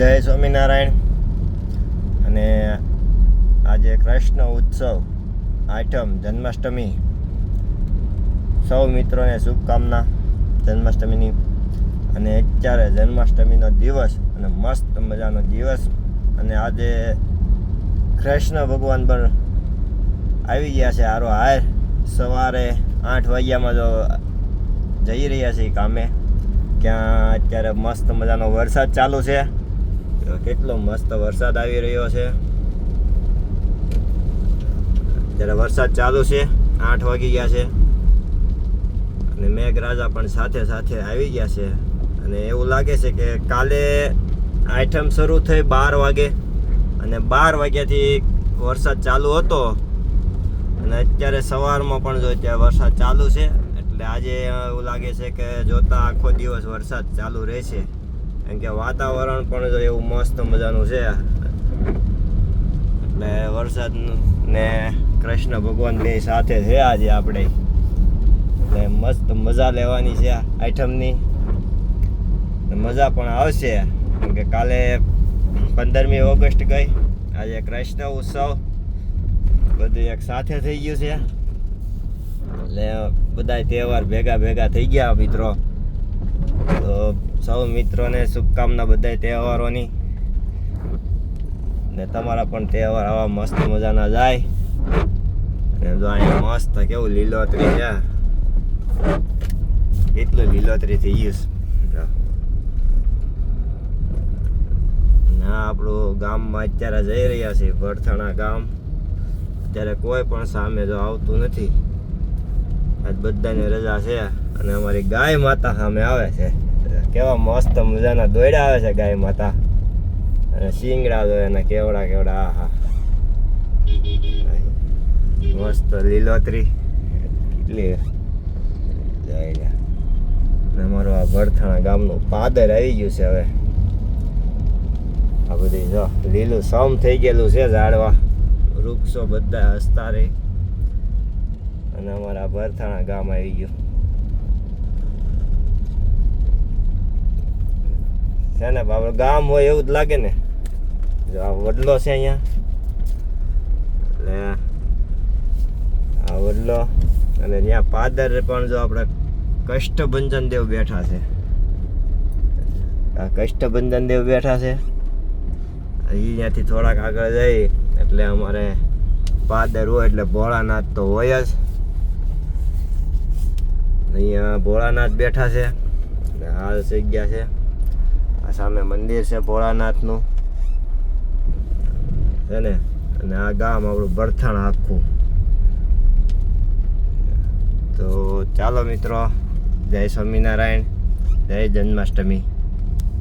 જય સ્વામિનારાયણ. અને આજે કૃષ્ણ ઉત્સવ આઠમ જન્માષ્ટમી. સૌ મિત્રોને શુભકામના જન્માષ્ટમીની. અને અત્યારે જન્માષ્ટમીનો દિવસ અને મસ્ત મજાનો દિવસ. અને આજે કૃષ્ણ ભગવાન પણ આવી ગયા છે હારો હાર. સવારે આઠ વાગ્યામાં જો જઈ રહ્યા છે કામે. ક્યાં અત્યારે મસ્ત મજાનો વરસાદ ચાલુ છે. તો કેટલો મસ્ત વરસાદ આવી રહ્યો છે. ત્યારે વરસાદ ચાલુ છે, આઠ વાગી ગયા છે. અને મેઘરાજા પણ સાથે સાથે આવી ગયા છે. અને એવું લાગે છે કે કાલે આઈટમ શરૂ થઈ બાર વાગે. અને બાર વાગ્યાથી વરસાદ ચાલુ હતો. અને અત્યારે સવારમાં પણ જો અત્યારે વરસાદ ચાલુ છે, એટલે આજે એવું લાગે છે કે જોતા આખો દિવસ વરસાદ ચાલુ રહેશે. કેમ કે વાતાવરણ પણ જો એવું મસ્ત મજાનું છે. એટલે વરસાદ ને કૃષ્ણ ભગવાનની સાથે છે આજે આપણે. એટલે મસ્ત મજા લેવાની છે આઈટમની મજા પણ આવશે, કેમ કે કાલે પંદરમી ઓગસ્ટ ગઈ. આજે કૃષ્ણ ઉત્સવ. બધું એક સાથે થઈ ગયું છે. એટલે બધા તહેવાર ભેગા ભેગા થઈ ગયા મિત્રો. સૌ મિત્રોને શુભકામના બધા તહેવારોની. ને તમારા પણ તહેવાર આવા મસ્ત મજાના જાય. ને જો અહીંયા મસ્ત કેવું લીલોતરી છે. એટલું લીલોતરી થઈ ગયું ના આપણું ગામમાં અત્યારે જઈ રહ્યા છીએ, ભરથાણા ગામ. અત્યારે કોઈ પણ સામે જો આવતું નથી. આજ બધાની રજા છે અને અમારી ગાય માતા સામે આવે છે. કેવા મસ્ત મજાના દોયડા આવે છે ગાય માતા. અને શિંગડા જો અને કેવડા કેવડા, આહા. મસ્ત લીલોતરી. કેટલી જાય અને અમારું આ ભરથાણા ગામનું પાદર આવી ગયું છે હવે. આ બધી જો, લીલું સમ થઈ ગયેલું છે ઝાડવા. વૃક્ષો બધા હસતા રહે. અને અમારા ભરથાણા ગામ આવી ગયું. છે ને આપણે ગામ હોય એવું જ લાગે ને. જો આ વડલો છે અહીંયા. એટલે આ વડલો. અને ત્યાં પાદર પણ જો આપણે કષ્ટભંજન દેવ બેઠા છે. આ કષ્ટભંજન દેવ બેઠા છે. અહીંયાથી થોડાક આગળ જઈ, એટલે અમારે પાદર હોય એટલે ભોળાનાથ તો હોય જ. અહીંયા ભોળાનાથ બેઠા છે. હાલ હાલ જગ્યા છે. આ સામે મંદિર છે ભોળાનાથનું. છે ને? અને આ ગામ આપણું બરથાણ આખું. તો ચાલો મિત્રો, જય સ્વામિનારાયણ, જય જન્માષ્ટમી.